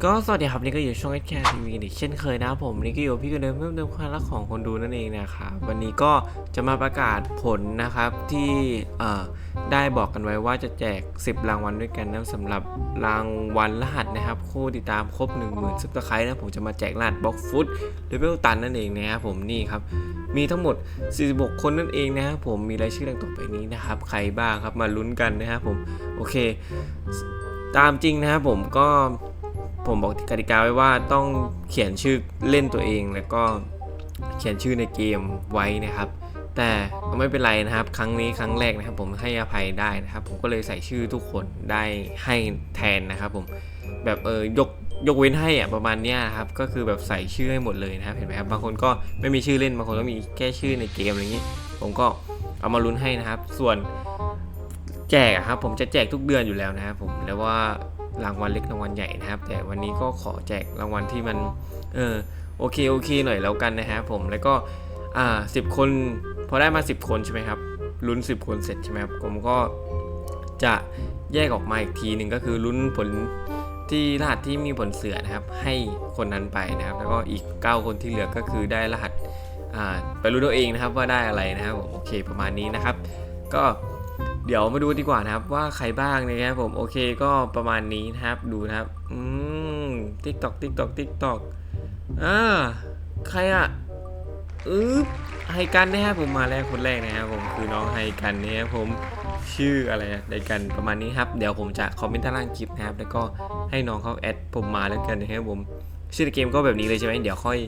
ก็สวัสดีครับนี่ก็อยู่ช่องแคร์ทีวีอีกเช่นเคยนะผมนี่ก็อยู่พี่ก็เดิมเพิ่มเติมความรักของคนดูนั่นเองนะครับวันนี้ก็จะมาประกาศผลนะครับที่เอ่อได้บอกกันไว้ว่าจะแจก 10 รางวัลด้วยกันนะสำหรับรางวัลรหัสนะครับ คู่ติดตามครบ 1 0,000ซุปเปอร์ไครต์นะผมจะมาแจกรหัสบล็อกฟุตเลเวลตันนั่นเองนะครับผมนี่ครับ มีทั้งหมด 46 คนนั่นเองนะครับผมมีรายชื่อดังต่อไปนี้นะครับ ใครบ้างครับมาลุ้นกันนะครับผมโอเค ตามจริงนะครับผมก็ ผมบอกกติกาไว้ว่าต้องเขียนชื่อเล่นตัวเอง แล้วก็เขียนชื่อในเกมไว้นะครับ แต่ไม่เป็นไรนะครับ ครั้งนี้ครั้งแรกนะครับ ผมให้อภัยได้นะครับ ผมก็เลยใส่ชื่อทุกคนได้ให้แทนนะครับ ผมแบบเออยกยกเว้นให้อะประมาณเนี้ยนะครับก็คือแบบใส่ชื่อให้หมดเลยนะครับเห็นไหมครับบางคนก็ไม่มีชื่อเล่นบางคนก็มีแค่ชื่อในเกมอะไรอย่างนี้ ผมก็เอามาลุ้นให้นะครับ ส่วนแจกครับผมจะแจกทุกเดือนอยู่แล้วนะครับผมแล้วว่า รางวัลเล็กรางวัลใหญ่นะครับ แต่วันนี้ก็ขอแจกรางวัลที่มันเออโอเคโอเคหน่อยแล้วกันนะครับผมแล้วก็อ่าสิบคนพอได้มา 10 คนใช่ไหมครับลุ้น 10 คนเสร็จใช่ไหมครับผมก็จะแยกออกมาอีกทีหนึ่งก็คือลุ้นผลที่รหัสที่มีผลเสือนะครับ ให้คนนั้นไปนะครับ แล้วก็อีก 9 คนที่เหลือก็คือได้รหัสไปรู้ตัวเองนะครับว่าได้อะไรนะครับผมโอเคประมาณนี้นะครับ ก็ เดี๋ยวมาดูดีกว่านะครับว่าใครบ้างนะครับผมโอเคก็ประมาณนี้นะครับดูนะครับอืมติ๊กตอกติ๊กตอกติ๊กตอกอ่าใครอะอึ๊บไฮกันนะครับผมมาแล้วคนแรกนะครับผมคือน้องไฮกันนะครับผมชื่ออะไรนะไฮกันประมาณนี้ครับเดี๋ยวผมจะคอมเมนต์ใต้ล่างคลิปนะครับ แล้วก็ให้น้องเขาแอดผมมาแล้วกันนะครับผมชื่อเกมก็แบบนี้เลยใช่ไหมเดี๋ยวค่อย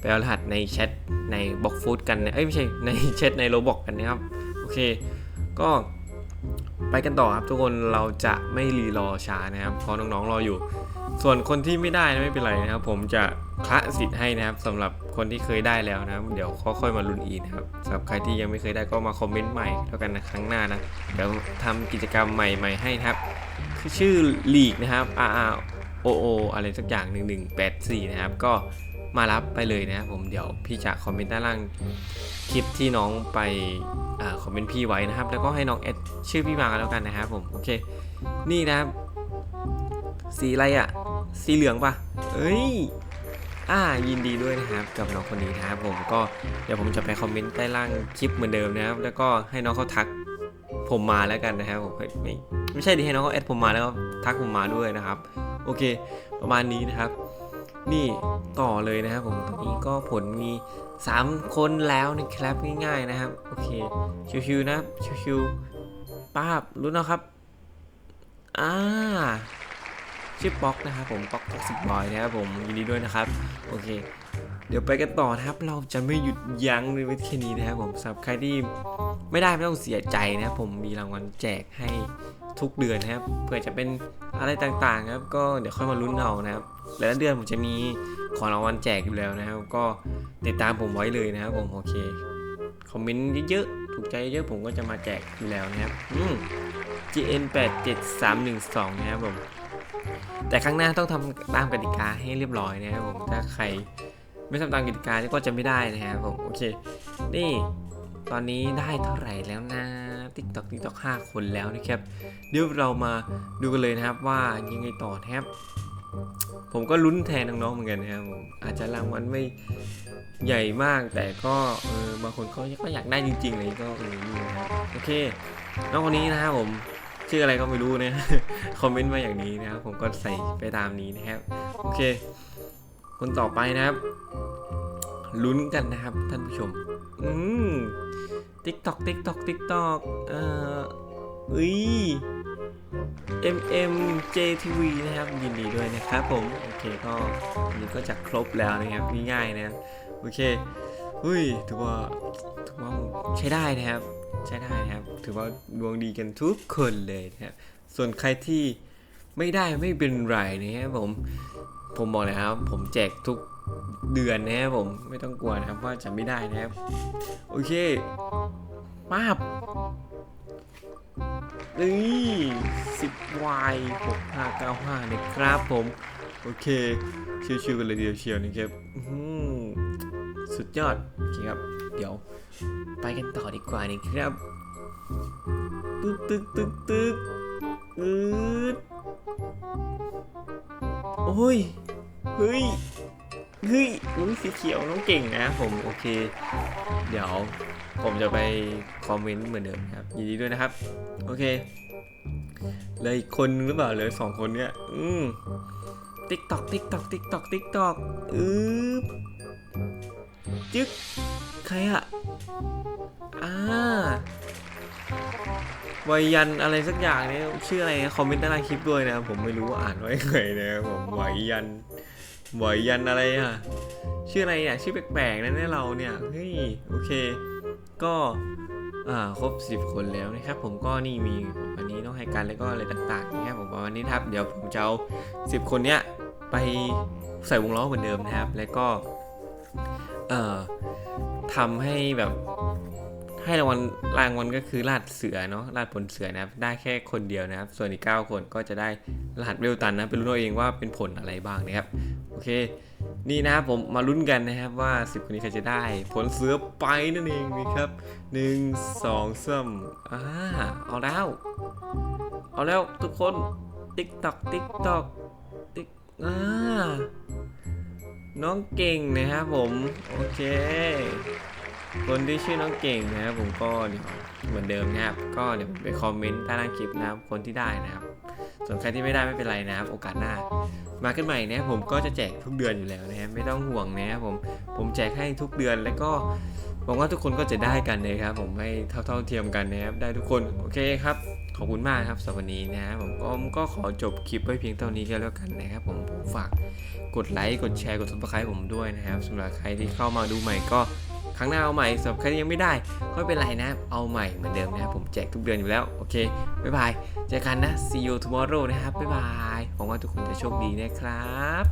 ไปเอารหัสในแชทในบล็อกฟูดกันนะเอ้ยไม่ใช่ในแชทในโรบอกกันนะครับโอเค ก็ ไปกันต่อครับทุกคนเราจะไม่รีรอช้านะครับเพราะน้องๆรออยู่ ส่วนคนที่ไม่ได้นะไม่เป็นไรนะครับ ผมจะคละสิทธิ์ให้นะครับสำหรับคนที่เคยได้แล้วนะครับเดี๋ยวค่อยๆมาลุ้นอีกนะครับสำหรับใครที่ยังไม่เคยได้ก็มาคอมเมนต์ใหม่แล้วกันนะครั้งหน้านะเดี๋ยวทำกิจกรรมใหม่ๆให้นะครับคือชื่อลีกนะครับ R R O O อะไรสักอย่าง 1184 นะครับ ก็มารับไปเลยนะครับผมเดี๋ยวพี่จะคอมเมนต์ด้านล่างคลิปที่น้องไป คอมเมนต์พี่ไว้นะครับ แล้วก็ให้น้องแอดชื่อพี่มากันแล้วกันนะครับผมโอเค นี่นะครับสีอะไรอะ่ะ สีเหลืองปะเอ้ยอ่ายินดีด้วยนะครับกับน้องคนนี้นะครับผมก็เดี๋ยวผมจะไปคอมเมนต์ใต้ล่างคลิปเหมือนเดิมนะครับ แล้วก็ให้น้องเขาทักผมมาแล้วกันนะครับผมไม่ไม่ใช่ดิให้น้องเขาแอดผมมาแล้วทักผมมาด้วยนะครับ โอเค ประมาณนี้นะครับ นี่ต่อเลยนะครับผมตอนนี้ก็ผลมี 3 คนแล้วนะครับง่ายๆนะครับ โอเค ชิวๆนะครับชิวๆป้าบรู้นะครับ อ่าชื่อป๊อกนะครับผมป๊อกสิบบอยนะครับผมยินดีด้วยนะครับ โอเค เดี๋ยวไปกันต่อนะครับ เราจะไม่หยุดยั้งในวิธีนี้นะครับผมสำหรับใครที่ไม่ได้ไม่ต้องเสียใจนะครับผมมีรางวัลแจกให้ทุกเดือนนะครับเผื่อจะเป็นอะไรต่างๆนะครับ ก็เดี๋ยวค่อยมาลุ้นเอานะครับแต่ละเดือนผมจะมีของรางวัลแจกอยู่แล้วนะครับ ก็ติดตามผมไว้เลยนะครับผมโอเคคอมเมนต์เยอะๆถูกใจเยอะผมก็จะมาแจกอยู่แล้วนะครับอืม GN 8 7 3 1 2นะครับผมแต่ครั้งหน้าต้องทำตามกติกาให้เรียบร้อยนะครับผมถ้าใคร ไม่ทำตามกติกาก็จะไม่ได้นะครับผมโอเค นี่ตอนนี้ได้เท่าไหร่แล้วนะติ๊กตอกติ๊กตอกห้าคนแล้วนะครับ เดี๋ยวเรามาดูกันเลยนะครับว่ายังไงต่อนะครับผมก็ลุ้นแทนน้องๆเหมือนกันนะครับผมอาจจะรางวัลไม่ใหญ่มากแต่ก็เออบางคนก็ก็อยากได้จริงๆเลยก็เออนี่นะครับโอเคน้องคนนี้นะครับผมชื่ออะไรก็ไม่รู้นะคอมเมนต์มาอย่างนี้นะครับผมก็ใส่ไปตามนี้นะครับโอเค คนต่อไปนะครับ ลุ้นกันนะครับท่านผู้ชม อืมติ๊กตอกติ๊กตอกติ๊กตอกเอ่ออุ้ย MM JTV นะครับยินดีด้วยนะครับผม โอเคก็อันนี้ก็จะครบแล้วนะครับง่ายๆนะครับโอเคอุ้ยถือว่าถือว่าใช้ได้นะครับ ใช้ได้นะครับ ถือว่าดวงดีกันทุกคนเลยนะครับส่วนใครที่ไม่ได้ไม่เป็นไรนะครับผม ผมบอกเลยครับ ผมแจกทุกเดือนนะครับผมไม่ต้องกลัวนะครับว่าจะไม่ได้นะครับ โอเคมาบนี่สิบวายหกห้าเก้าห้านะครับผม โอเค ชิวๆกันเลยเดียวเชียวนะครับหือสุดยอด โอเคครับ เดี๋ยว ไปกันต่อดีกว่านี่ครับ ตึ๊กตึ๊กตึ๊กตึ๊กอืด โอ้ย เฮ้ย เฮ้ยอุ้ยสีเขียวน้องเก่งนะผมโอเค เดี๋ยวผมจะไปคอมเมนต์เหมือนเดิมครับ ยินดีด้วยนะครับ โอเคเลยอีกคนหรือเปล่าเลยสองคนเนี้ย อืมติ๊กตอกติ๊กตอกติ๊กตอกติ๊กตอกอือจึ๊กใครอะอ่า วัยยันอะไรสักอย่างเนี่ยชื่ออะไรคอมเมนต์ใต้ล่างคลิปด้วยนะผมไม่รู้ว่าอ่านไว่ายังไงนะครับผมวัยยันวัยยันอะไรอะชื่ออะไรเนี่ยชื่อแปลกๆนะเนี่ยเราเนี่ยเฮ้ยโอเค ก็อ่าครบ10คนแล้วนะครับผมก็นี่มีวันนี้น้องให้การแล้วก็อะไรต่างๆนะครับผมประมาณนี้ครับเดี๋ยวผมจะเอา10 คนเนี้ยไปใส่วงล้อเหมือนเดิมนะครับ แล้วก็เอ่อทำให้แบบ ให้รางวัลรางวัลก็คือลาดเสือเนาะลาดผลเสือนะครับได้แค่คนเดียวนะครับ ส่วนอีก 9 คนก็จะได้รหัสเวลตันนะไปรู้เอาเองว่าเป็นผลอะไรบ้างนะครับโอเค นี่นะครับผมมาลุ้นกันนะครับว่า 10 คนนี้ใครจะได้ ผลเสือไปนั่นเองนะครับหนึ่งสองสามอ่าเอาแล้ว เอาแล้วทุกคนติ๊กตอกติ๊กตอกติ๊กอ่าน้องเก่งนะครับผม โอเค คนที่ชื่อน้องเก่งนะครับผมก็เดี๋ยวเหมือนเดิมนะครับ ก็เดี๋ยวผมไปคอมเมนต์ใต้ล่างคลิปนะครับคนที่ได้นะครับ ส่วนใครที่ไม่ได้ไม่เป็นไรนะครับ โอกาสหน้า มาขึ้นใหม่นะผมก็จะแจกทุกเดือนอยู่แล้วนะครับไม่ต้องห่วงนะครับผมผมแจกให้ทุกเดือนแล้วก็หวังว่าทุกคนก็จะได้กันนะครับ ผมให้เท่าๆเทียมกันนะครับได้ทุกคนโอเคครับขอบคุณมากครับสำหรับวันนี้นะครับผมก็ก็ขอจบคลิปไว้เพียงเท่านี้ก็แล้วกันนะครับ ผมผมฝากกดไลค์กดแชร์กดซับสไครต์ผมด้วยนะครับสำหรับใครที่เข้ามาดูใหม่ก็ ครั้งหน้าเอาใหม่สำหรับใครที่ยังไม่ได้ก็ไม่เป็นไรนะ เอาใหม่เหมือนเดิมนะครับผมแจกทุกเดือนอยู่แล้ว โอเคบ๊ายบายเจอกันนะ see you tomorrow นะครับบ๊ายบายหวังว่าทุกคนจะโชคดีนะครับ